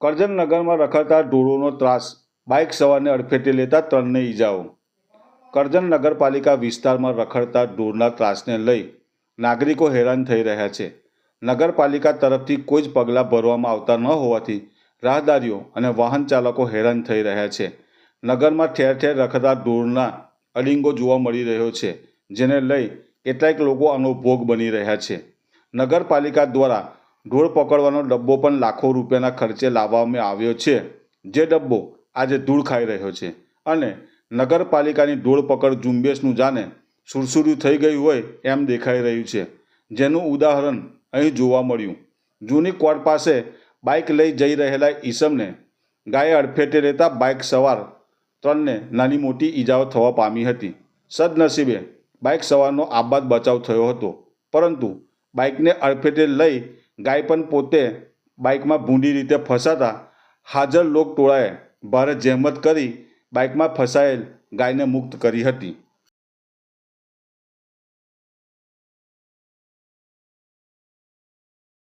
કરજણનગરમાં રખડતા ઢોરોનો ત્રાસ. બાઇક સવારને અડફેટે લેતા ત્રણને ઈજાઓ. કરજણ નગરપાલિકા વિસ્તારમાં રખડતા ઢોરના ત્રાસને લઈ નાગરિકો હેરાન થઈ રહ્યા છે. નગરપાલિકા તરફથી કોઈ જ પગલાં ભરવામાં આવતા ન હોવાથી રાહદારીઓ અને વાહન ચાલકો હેરાન થઈ રહ્યા છે. નગરમાં ઠેર ઠેર રખડતા ઢોરના અડિંગો જોવા મળી રહ્યો છે, જેને લઈ કેટલાક લોકો આનો ભોગ બની રહ્યા છે. નગરપાલિકા દ્વારા ઢોર પકડવાનો ડબ્બો પણ લાખો રૂપિયાના ખર્ચે લાવવામાં આવ્યો છે. જે ડબ્બો આજે ધૂળ ખાઈ રહ્યો છે અને નગરપાલિકાની ઢોળ પકડ ઝુંબેશનું જાને સુરસુર્યું થઈ ગયું હોય એમ દેખાઈ રહ્યું છે. જેનું ઉદાહરણ અહીં જોવા મળ્યું. જૂની કોર્ટ પાસે બાઇક લઈ જઈ રહેલા ઈસમને ગાયે અડફેટે લેતા બાઇક સવાર ત્રણને નાની મોટી ઈજાઓ થવા પામી હતી. સદનસીબે બાઇક સવારનો આબાદ બચાવ થયો હતો. પરંતુ બાઇકને અડફેટે લઈ ગાય પણ પોતે બાઇકમાં ભૂંડી રીતે ફસાતા હાજર લોક ટોળાએ ભારે જહેમત કરી બાઇકમાં ફસાયેલ ગાયને મુક્ત કરી હતી.